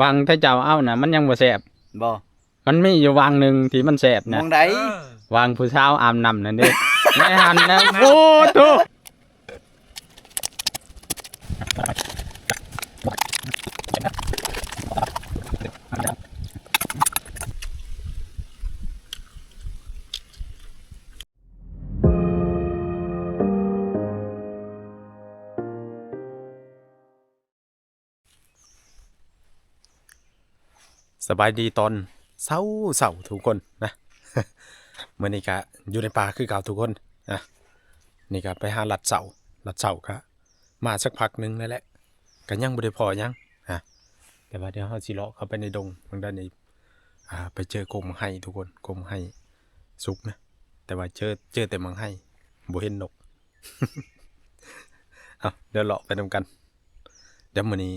วังถ้าเจ้าเอานะมันยังบ่แสบบ่มันมีอยู่วังหนึ่งที่มันแสบมนะองใดวางผู้เช้าอาบน้ำนั่นเด้ในหันนะโอ้โต สบายดีตอนเศร้าเศร้าทุกคนนะเมื่อนี้ก็อยู่ในป่าคือเก่าทุกคนนะนี่ก็ไปหาลัดเสาหลัดเสาก็มาสักพักหนึ่งแล้วแหละก็ยังบ่ได้พอยังฮะแต่ว่าเดี๋ยวเฮาสิเลาะเข้าไปในดงทางด้านนี้อ่าไปเจอกงไห้ทุกคนกงไห้สุกนะแต่ว่าเจอเจอแต่มังไห้บ่เห็นนกเอาเดี๋ยวเลาะไปนำกันเดี๋ยวมื้อนี้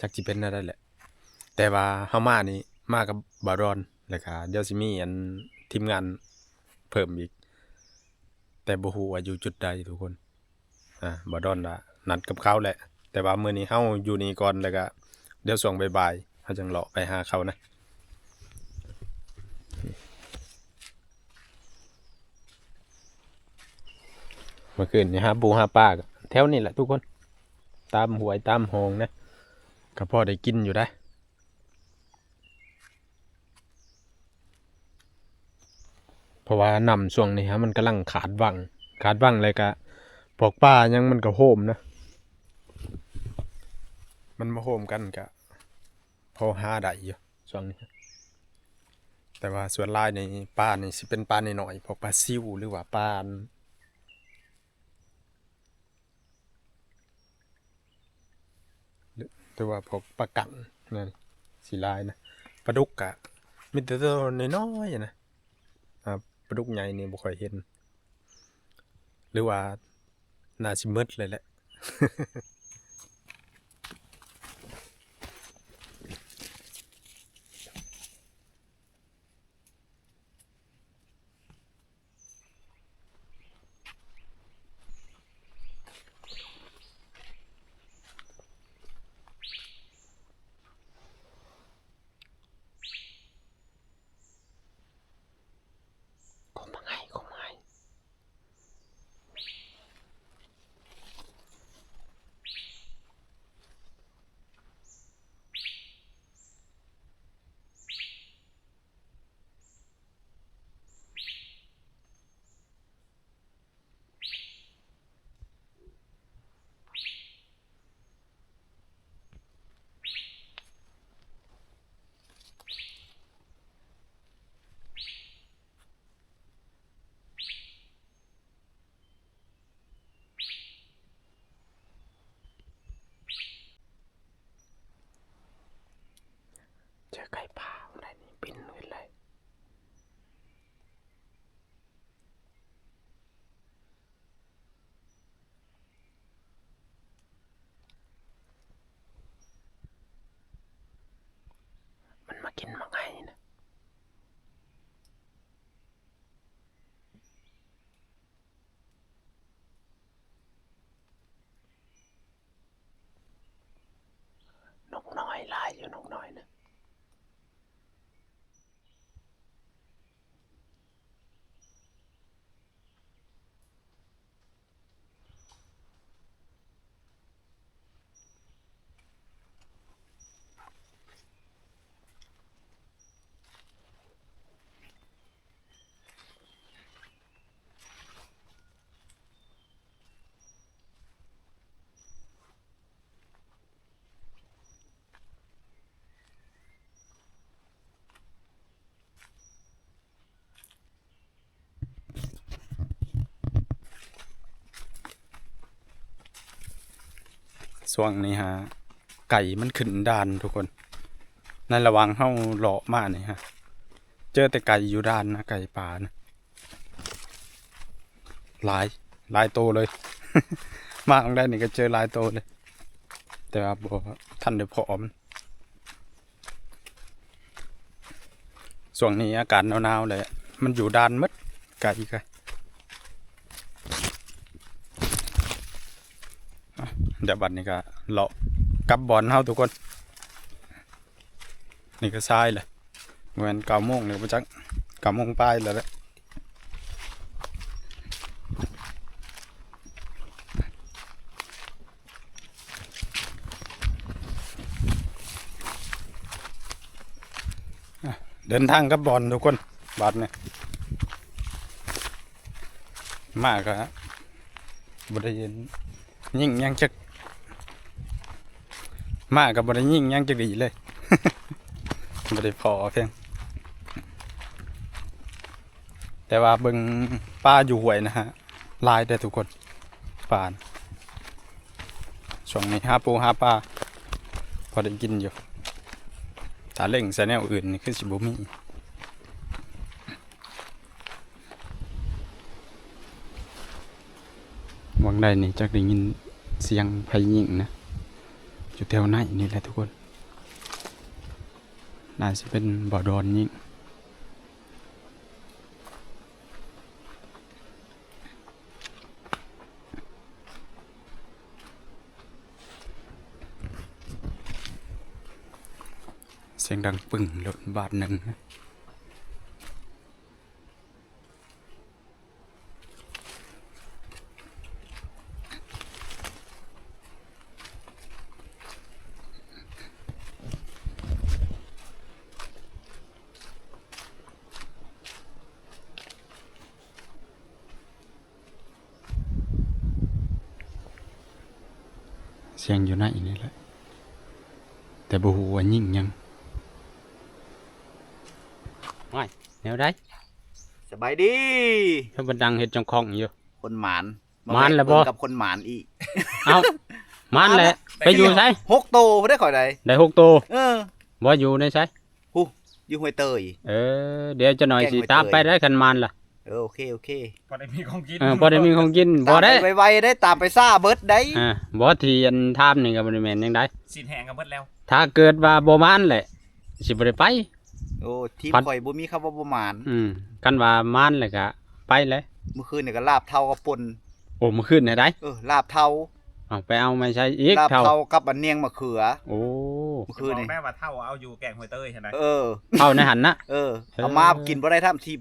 จักสิเป็นอะไรแหละ แต่ว่าเฮามานี่มากับบารอนแล้วก็เดี๋ยวสิมีอันทีมงานเพิ่มอีก แต่บ่ฮู้ว่าอยู่จุดใดทุกคน อ่าบารอนน่ะนัดกับเขาแหละ แต่ว่ามื้อนี้เฮาอยู่นี่ก่อนแล้วก็เดี๋ยวช่วงบ่ายๆเฮาจังเลาะไปหาเขานะเมื่อคืนนี่ฮะปูหาปลากแถวนี้แหละทุกคน ตามหวยตามหองนะก็พอได้กินอยู่ได้ เพ ราะว่านำช่วงนี้ฮะมันกำลังขาดวัง ขาดวังเลยกะพวกป้ายังมันก็โฮมนะ มันมาโฮมกันกะพอหาได้อยู่ช่วงนี้แต่ว่าส่วนลายในป้านี่สิเป็นปลาในหน่อยๆพวกปลาซิวหรือว่าปลานหรือว่าพวกปลากังนั่นสีลายนะปลาดุกกะมีแต่ตัวน้อยๆอะนะ ปลาดุกใหญ่นี่บ่ค่อยเห็น หรือว่าน่าสิมืดเลยแหละ ช่วงนี้ฮะไก่มันขึ้นดานทุกคน ในระหว่างเฮาเลาะมานี่ฮะ เจอแต่ไก่อยู่ด้านนะไก่ป่านะหลายหลายโตเลย มาของได้นี่ก็เจอหลายโตเลย แต่ว่าบ่ท่านได้พร้อมช่วงนี้อากาศหนาวๆเลย มันอยู่ด้านหมดไก่ก็ เดี๋ยวบัดนี้ก็เลาะกับบอลเฮาทุกคน นี่ก็ทรายแหละเหมือนเก้าโมงนี่ก็บ่จักเก้าโมงปลายแล้วแหละเดินทางกับบอลทุกคนบาดเนี่ยมากครับบริเวณยิ่งยังจัก มากกับบริยิ่งยังจักดีเลยบริพอเพียง แต่ว่าเบิงป้าอยู่หวยนะฮะลายได้ทุกคนป่านช่วงนี้หาปูหาปลาพอได้กินอยู่ถ้าเล่งใส่แนวอื่นนี่คือสิบุมีวังได้นี่จักได้ยินเสียงไผยิงนะ อยู่แถวไหนนี่แหละทุกคนน่าจะเป็นบ่อดอนยิงเสียงดังปึ่งรถบาทหนึ่งนะเสียงอยู่ไหนนี่แหละ แต่บ่ฮู้ว่ายิ่งยัง ไม่แนวได้สบายดีถ้าบันดังเฮ็ดจังคองอยู่ คนหมานหมานแล้วบ่เบิ่งกับคนหมานอีกเอ้ามันแหละไปอยู่ไสหกโตบ่ได้ข่อยใดได้หกตัวเออบ่อยู่ในไสฮู้อยู่ห้วยเตยเออเดี๋ยวจะหน่อยสิแกงไว้ตามเตยไปได้คันมันล่ะเออโอเคโอเคพอได้มีของกินเออบ่ได้มีของกินบ่ได้ตามปไวๆได้ตามไปซ่าเบิดได้อ่าบ่ที่อันทามนี่ก็บ่ได้แม่นจังไดสินแหงกันเบิดแล้ว ถ้าเกิดว่าบ่มันแหละสิบ่ได้ไป โอ้ทีมพัดข่อยบ่มีคำว่าบ่หมานอืมกันว่ามันแหละก็ไปเลยเมื่อคืนนี่ก็ลาบเทากับปนโอ้มื้อคืนได้ได้เออลาบเทาเอาไปเอามาใช้อีกลาบเท่าเทากับอันเนียงมะเขือโอ้เมื่อคืคือนบอนี่กแม่ว่าเท่าเอาอยู่แกงหวยเต้ยใช่ไหมเออ เท่าในหันนะเออเออเอามากินบ่ได้ท่ามทิม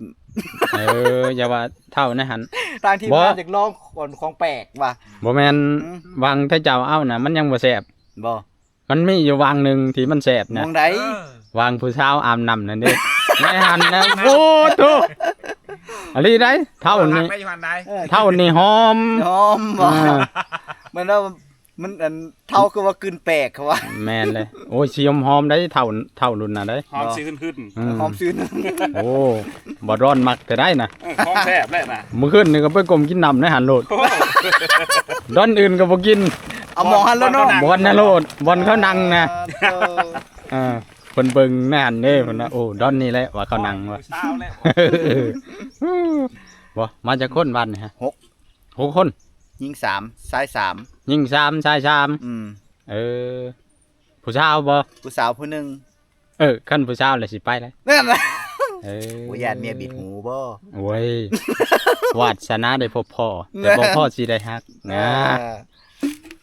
เอออย่าว่าเท่าในหัน ทางทีมบ่ งานจากลองของของแปลกว่ะ บ่แม่นอืมวางถ้าเจ้าเอาน่ะ มันยังบ่แซ่บบ่มันมีอยู่วางหนึงที่มันแซ่บมนะองใดเออ วางผู้สาวอาบน้ำนั่นเด้ในหันนะโอ้โตอะไรได้เท่านี้ได้อยู่หันได้เออเท่านี้หอมหอมบ่อ่ามันว่ามันอันเท่าคือว่ากลืนแปลกเขาว่า แม่นเลย โอ้ยสิยมหอมได้เท่าเท่ารุ่นน่ะได้หอมซื้นขึ้นอืมหอมซื้นโอ้บ่ร้อนมักแต่ได้นะเออของแซ่บเลยนะมื้อคืนนี่ก็ไปกลมกินน้ำในหันโลดโอ้ดอนอื่นก็บ่กินเอามองหันแล้วเนาะบอลนะโลดบอลเขานั่งนะเอออ่า เพิ่นเบิ่งแน่นเด้เพิ่นว่าโอ้ดอนนี่แหละว่าเขานั่งว่าเช้าแล้ว บ่มาจากคนบ้านนี่ฮะหก หกคน ยิงสามซ้ายสามยิงสามชายสามอืมเออ ผู้สาวบ่ผู้สาวผู้หนึ่งเออคันผู้สาวเลยสิไปเลยนั่นแหละเออโอ้ยานเมียบิดหูบ่โอ้ยวาสนาได้พบพ่อแต่บ่พ่อสิได้ฮักนะ เออ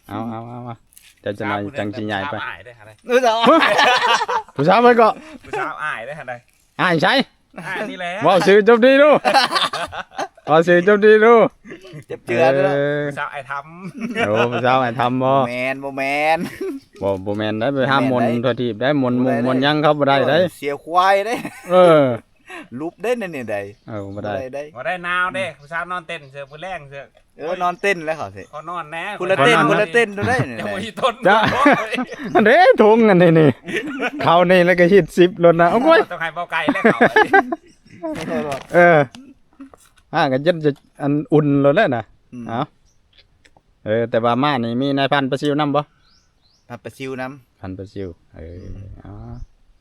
เอาเอาเอาเอา เดี๋ยวจะหน่อยจังสิใหญ่ไปเช้าอ้ายได้หันได้เออเนาะผู้สาวไปก็ผู้เช้าอ้ายได้หันได้อ่านใช้อ้ายนี่แหละเว้าชื่อจบดีดูเว้าชื่อจบดีดูเจ็บเจือเลยผู้เช้าไอ้ทโอ้ผู้สาวให้ทำบ่แมนบ่แมนบ่บ่แม่นได้ไปห้ามมนแม่นได้ตัวทีบได้มนมุงบ่ได้มนหยังเขาบ่ได้ได้เสียควายได้ เออ ลุบได้นั่นนี่ได้เออบ่ได้ได้ำว่าได้นาวเด้ผู้เช้านอนเต้นเสือผู้แรงเสือเออนอนเต้นแล้วเขาสิเขานอนแน่คุณละเต้นคนนอนคุณละเต้นดูได้นี่ยังได้มีต้นจ้ะอันเด้ทงอันนี้นี่เขานี่แล้วก็ฮิต10รถนะโอ้ยต้องให้เบาไก่แล้วเขาเอออ่าก็จะจะอันอุ่นรถแล้วน่ะอืมเอาเออ แต่ว่ามานี่มีนายพันธุ์ประซิวนํบ่พับประซิวน้พันธุ์ประซิวเอออ๋อ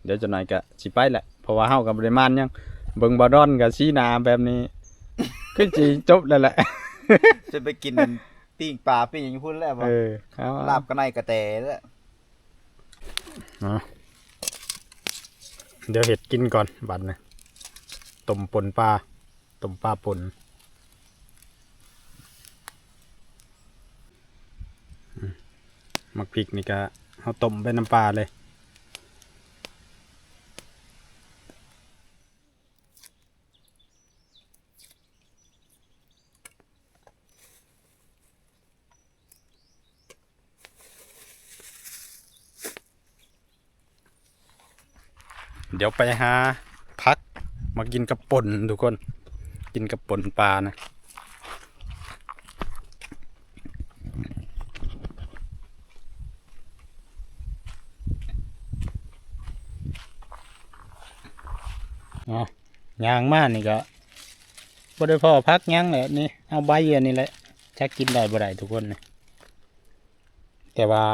เดี๋ยวจะหน่อยก็สิไปแหละเพราะว่าเฮาก็บ่ได้มานหยัง เบิ่งบ่ดอนก็สีหน้าแบบนี้ คือสิจบแล้วแหละำจะไปกินปิ้งปลาปิ้งอย่างพูดแล้วบ่เออเอาลาบกระไนกระแตแล้วเดี๋ยวเห็ดกินก่อนบัดนะต้มปนปลาต้มปลาปนอืมมักพริกนี่ก็เอาต้มไปน้ำปลาเลย เดี๋ยวไปหาพักมากินกับป่นทุกคน กินกับป่นปลานะอ๋อยางมากนี่ก็บ่ได้พอพักยังแหละนี่เอาใบอันนี้แหละจักกินได้บ่ได้ทุกคนนี่แต่ว่า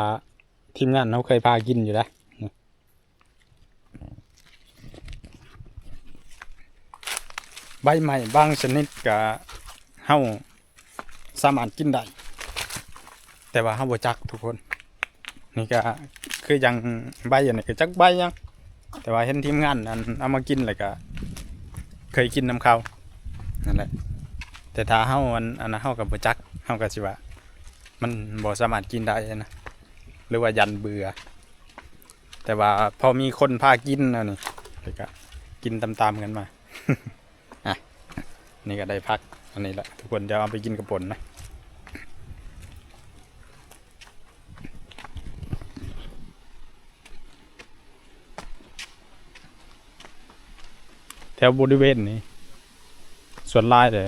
ทีมงานเขาเคยพากินอยู่แล้วนี่ ใบใหม่บางชนิดก็เฮาสามารถกินได้แต่ว่าเฮาบ่จักทุกคน นี่ก็คือยังใบอันนี้ก็จักใบยังแต่ว่าเห็นทีมงานอันเอามากินเลยก็ เคยกินน้ำเขานั่นแหละแต่ถ้าเฮาอันอันนั้นเฮากับบ่จักเฮาก็สิว่า มันบ่สามารถกินได้นะหรือว่ายันเบื่อ แต่ว่าพอมีคนพากินแล้วนี่เลยก็กินตามๆกันมา นี่ก็ได้พัก อันนี้แหละทุกคนจะเอาไปกินกระป่นนะแถวบริเวณนี้ ส่วนลายแต่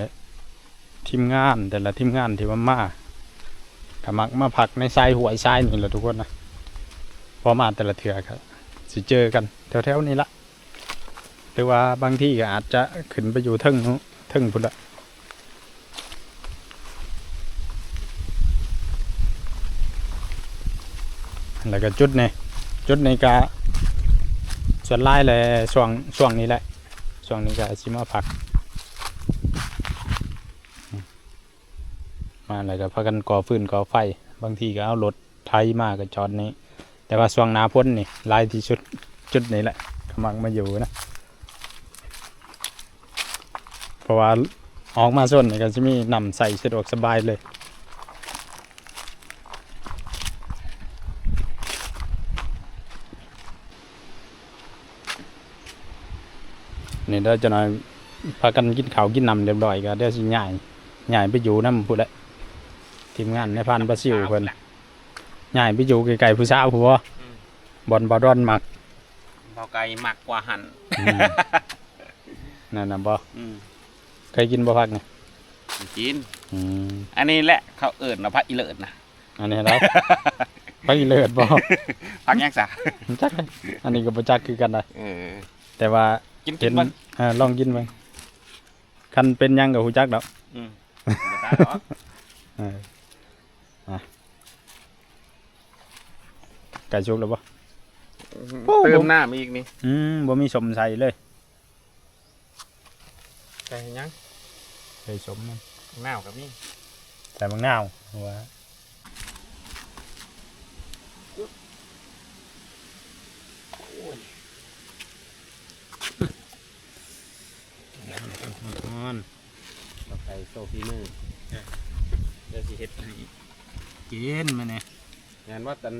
ทีมงานแต่ละทีมงานที่ว่ามาก็มักมาพักในทรายหวยทรายนี่แหละทุกคนนะพอมาแต่ละเถื่อครับสิเจอกันแถวๆนี้ละหรือว่าบางที่ก็อาจจะขึ้นไปอยู่เทึ่งนู้ นเทึ่งพุ่นละแล้วก็จุดนี่จุดนี้ก็ส่วนหลายเลยช่วงช่วงนี้แหละช่วงนี้ก็ชิมาพัก มาแล้วก็พากันก่อฟืนก่อไฟ บางทีก็เอารถไถมาก็จอดนี้ แต่ว่าช่วงนาพ้นนี่ลายที่ชุดจุดนี้แหละกำลังมาอยู่นะ เพราะว่าออกมาส่วนนี่ก็จะมีนำใส่สะดวกสบายเลยนี่เดี๋ยวจะหน่อยพากันกินข้าวกินน้ำเรียบร้อยก็เดี๋ยวสิย้ายย้ายไปอยู่น้ำพูดแหละทีมงานในพันปลาซิวเพิ่นย้ายไปอยู่ไกลๆผู้สาวผู้บ่บอลบอดอนมักเผาไก่หมักกว่าหั่นอืมนั่นน่ะบ่อืม เคยกินบ่พักนี่กิน อืมอันนี้แหละเขาเอิญว่าพระอิเลิศนะอันนี้อะไรพักอีเลิศบ่พักยังสะจักเลยอันนี้ก็บ่จักคือกันได้เออ แต่ว่ากินกิเห็นนมันเออลองกินเบิ่งคันเป็นหยังก็ฮู้จักดอกอืมบ่ตายหรอกเอออะไก่ชุกแล้วบ่ โอ้เติมหน้ามาอีกนี่อืมบ่มีสมใส่เลย ใส่ยัง ใส่สมมันหน้าวกับนี่ใส่บางนาวว่าอนเผาไก่โซฟีมือเดี๋ยวสิเฮ็ดให้กินมาเนี่ยงานว่าตัน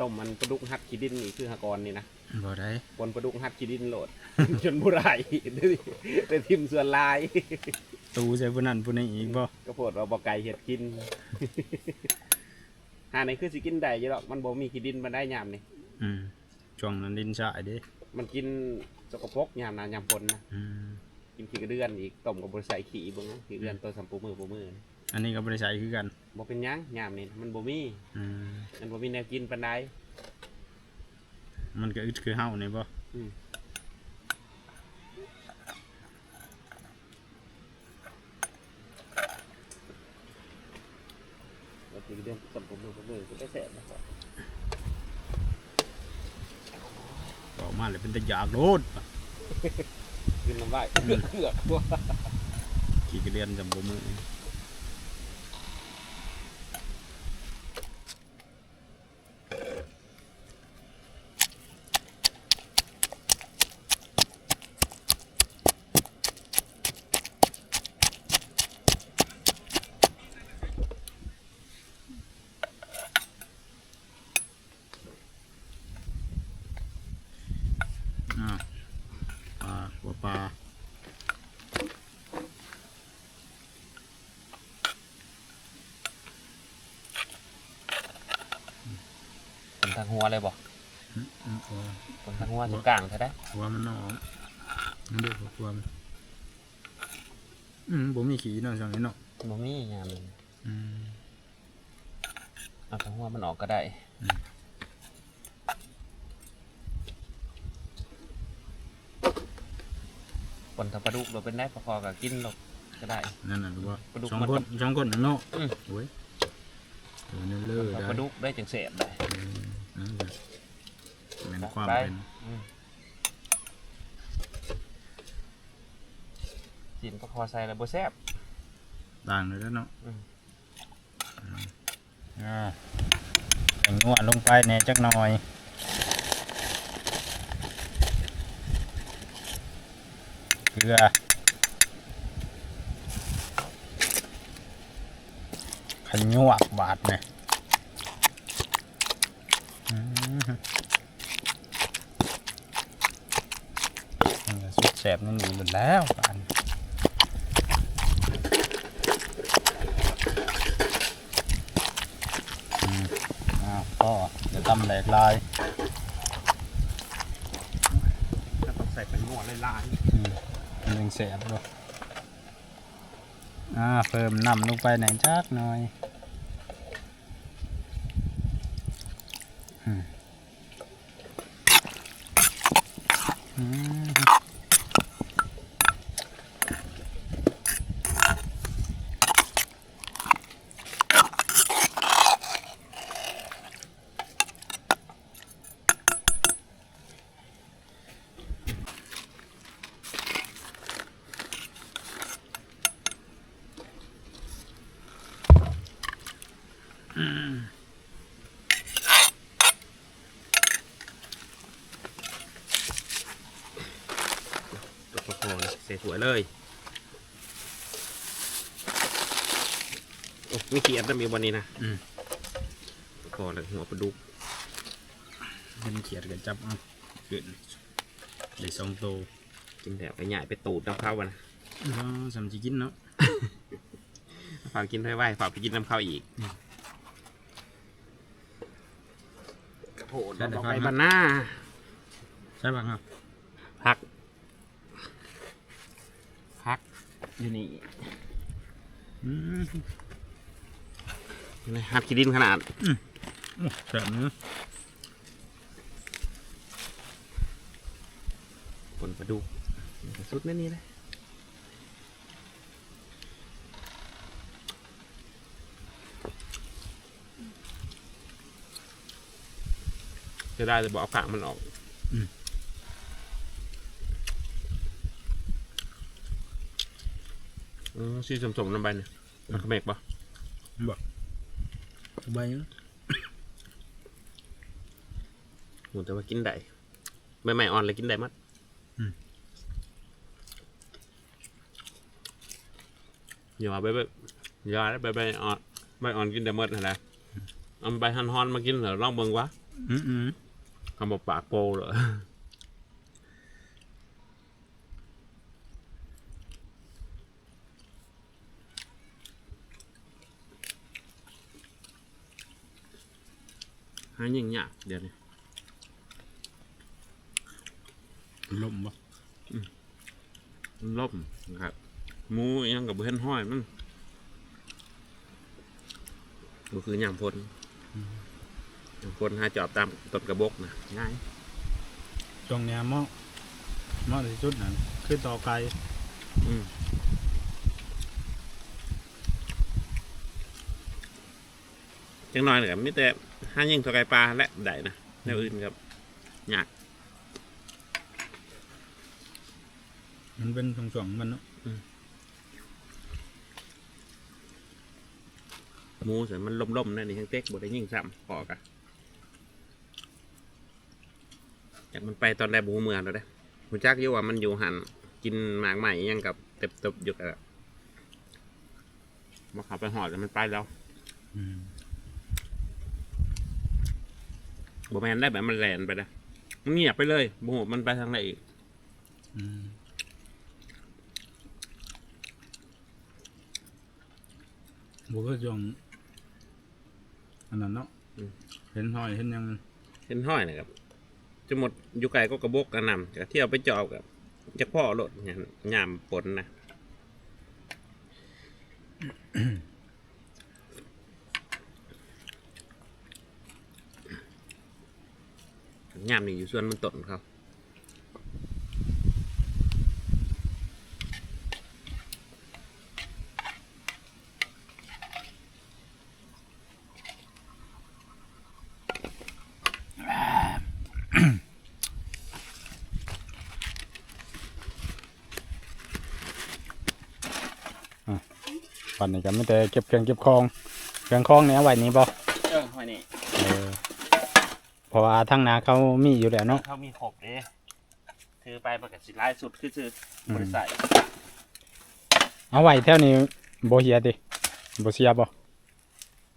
ต้มมันปลาดุกฮัดขี้ดินนี่คือหากรนี่นะบ่ได้ปนปลาดุกฮัดขี้ดินโหลด จนผู้ไรได้ทิมส่วนลาย ตูใส่ผู้นั้นผู้นี้อีกบ่ก็โพดว่าบ่ไก่เห็ดกิน หาในคือสิกินได้อยี่หรอกมันบ่มีขี้ดินมันได้ยามนี่อืมช่วงนั้นดินสายเด้มันกินสกปรกยามนายามปนนะอืมกินขี้กระเดือนอีกต้มกับบริใส่ขี้เบิ่งนะขี้กระเดือนตัวสัมปูมือปูมืออันนี้ก็บ่ได้ใช้คือกัน บ่เป็นหยังยามนี่มันบ่มีอืมมันบ่มีแนวกินปานใดมันก็อึดคือเฮานี่บ่อืม แล้วขี้กระเดือนสัมปูมือปูมือก็ได้แซ่บนะครับออกมาเลยเป็นตะยากโลดกินน้ำลายเลือดเลือดตัว ขี่กระเดียนจำบ่มืออ่าปลาหัวปลา เป็น ทางหัวเลยบ่อืมโอ้คนทั้งหัวจุกลางใช่ไหมหัวมันนอกมันเดือดหัวมันอืมผมมีขี้เนาะจังนี้เนาะบ่มีงานมันอืมเอาทั้งหัวมันออกก็ได้อืมคนทำปลาดุกเราเป็นได้พอๆกับกินหรอกก็ได้ นั่นน่ะรู้ว่าปลาดุกสองคนสองคนน่ะเนาะโอ้ยเออเนื้อเลือได้ปลาดุกได้จังเสพได้ เออนั่นแหละเป็นความไปเป็นอืมกินก็พอใส่แล้วบ่แซ่บต่างเลยแล้วเนาะอืมอ่าแต่งนวดลงไปแหน่จักหน่อยเกลือขยวกบาดเนี่ยอืมมันก็สุด แสบนั่นอยู่หมดแล้วบานอืมอ้าวก็เดี๋ยวตำแหลกลายก็ต้องใส่เป็นหัวลายอืมมันยังแสบด้วยอ่าเพิ่มน้ำลงไปหน่อยจักหน่อยอืมอืม ๆตัวพอๆใส่ถั่วยเลย โอ้ไม่เขียนแต่มีวันนี้นะอืมพอแล้วหัวปลาดุกเป็นเขียดกับจับเอาขึ้นได้สองโตวกินแล้วไปใหญ่ไปตูดน้ำข้าววะนะก็สำจิกินเนาะฝากกินไว้ไว้ฝากไปกินน้ำข้าวอีกโหดแล้วไปบ้านหน้าใช่ป่ะครับพัก พักอยู่นี่อืม นะฮัดขี้ดินขนาดโอ้แสบเนื้อผลปลาดุกสุดแน่นี่เลยจะได้จะบอกเอากากมันออกอืมสีสมๆน้ำใบเนี่ยมันขมกปะสบาย เนาะหมูแต่ว่ากินได้ใบใหม่อ่อนเลยกินได้มัดอย่าว่าใบใบอย่าได้ใบใบอ่อนใบอ่อนกินได้หมดนะเอาใบฮันฮอนมากินเหรอลองเบิ่งวะอืมอืมคำบอกปากโปเหรอ หายิงยากเดี๋ยวนี้ลมปะมันล่มนะครับหมูอิหยังกับเห็นห้อยมันก็คือยางพลยางพลหาจอบตามต้นกระบอกนะง่ายตรงเนี้ยเหมาะเหมาะที่สุดนั่นคือต่อไก่อืม จังน้อยเลยไม่แต่ห้ายิงตัวไก่ปลาและได้นะแนวอื่นครับยากมันเป็นช่วงๆมันเนาะหมูเสร็จมันล่มๆนั่นนี่ทั้งเต็กบดได้ยิงซ้ำพอกะจากมันไปตอนแรกบูเมืองแล้วเด้หูจักอยู่ว่ามันอยู่หันกินหมากใหม่ยังกับเต็บๆอยู่กับมาขับไปหอดแล้วมันไปแล้ว อืม บ่แมนได้แบบมันแลนไปนะมันเงียบไปเลยบูมันไปทางไหนอีกอืมบุก็จงอันนั้นเนาะเห็นหอยเห็นหยังเห็นห้อยนะครับจะหมดอยู่ไกลก็กระบกกระหนำจะเที่ยวไปจอบกับจะพ่อรถเนี่ยยามปนนะ ยามนี่อยู่ส่วนมันต้นเขาวันนี้ก็ไม่แต่เก็บเครื่องเก็บของ เครื่องของเนี่ยไว้นี่บ่ เออไว้นี่ เออเพ ราะว่าทางนาเขามีอยู่แล้วเนาะ เขามีขบเด้ถือไปประกาศสิล่าสุดคือซื้อบริษัทเอาไว้แถวนี้บ่เฮียติบ่เสียบ่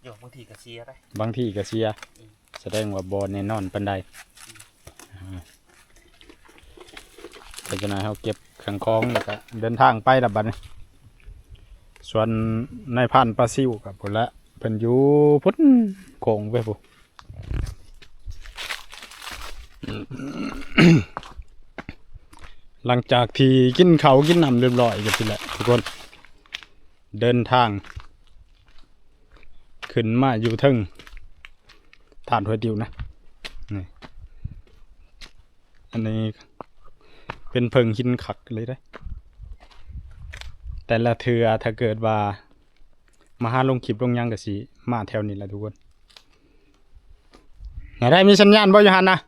โยบางทีก็เสียได้ บางที่ก็เสีย แสดงว่าบ่แน่นอนปานใดอ่าเพราะฉะนั้นเฮาเก็บเครื่องของแล้วก็เดินทางไปละบัดนี้ส่วนนายพันปลาซิวกับพุ่นละเพิ่นอยู่พุ่นโคงไปพุ่น หลังจากที่กินเขากินน้ำเรียบร้อยกันทีแหละทุกคน เดินทาง ขึ้นมาอยู่ทึงฐานหัวดิวนะนี่อันนี้เป็นเพิงหินขักเลยได้ แต่ละเทือถ้าเกิดว่ามาหาลงคลิปลงยังกะสีมาแถวนี้แหละทุกคนไหนได้มีสัญญาณบ่อยหันนะ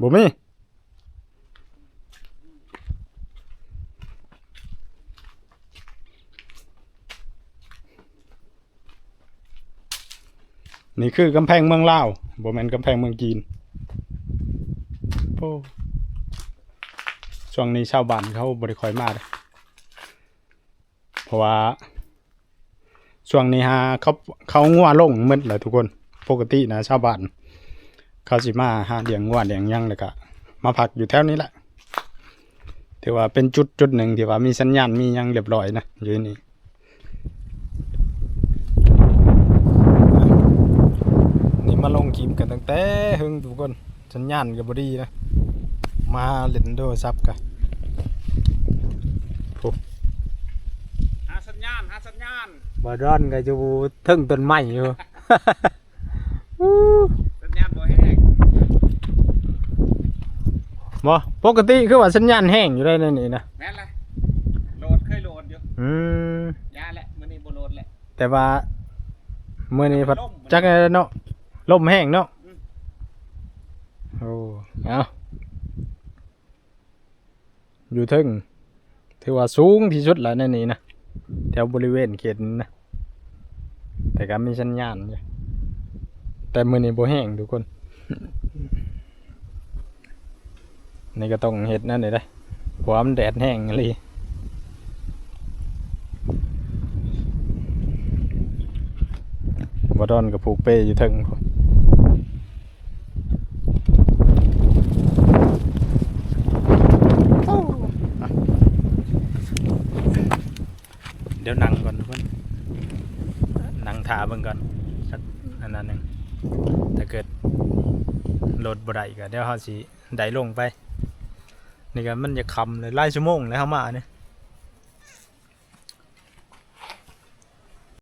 บ่มีนี่คือกำแพงเมืองลาวบ่แม่นกำแพงเมืองจีนโอ้ช่วงนี้ชาวบ้านเขาบ่ได้ค่อยมาเลยเพราะว่า ช่วงนี้ฮะเขาเขางัวลงมืดแหละทุกคน ปกตินะชาวบ้าน เขาสิมาหาเลี้ยงงัวเลี้ยงหยังแล้วก็มาพักอยู่แถวนี้แหละถือว่าเป็นจุดจุดหนึ่งที่ว่ามีสัญญาณมีหยังเรียบร้อยนะอยู่นี่นี่มาลงคลิปกันตั้งแต่หึงทุกคนสัญญาณกับบดีนะ มาเล่นโทรศัพท์กันหาสัญญาณหาสัญญาณบาดอนก็อยู่ทึ่งต้นไม้อยู่ สัญญาณบ่แห้ง บ่ปกติคือว่าสัญญาณแห้งอยู่ได้ในนี่นะแม่นเลยโหลดเคยโหลดอยู่อืมยาแหละมื้อนี้บ่โหลดแหละแต่ว่าเมื่อนี้พัดล่มจักไงเนาะลมแห้งเนาะอืมโอ้เอาอยู่ทึ่งถือว่าสูงที่สุดแล้วในนี้นะแถวบริเวณเขตนี้นะแต่ก็มีสัญญาณอยู่แต่มือนี้บ่แห้งทุกคน นี่ก็ต้องเห็ดนั่นเลยได้เพราะวามแดดแห้งเลยบดอนกับผูกเป้อยู่เทึงพุ่นเดี๋ยวนั่งก่อนทุกคนนั่งถาเบิ่งก่อนสักอันนั้นหนึ่งถ้าเกิดโหลดบ่ได้ก็เดี๋ยวเขาสิได้ลงไป นี่ก็มันจะคำเลยไล่ชั่วโมงแล้วเขามาเนี่ย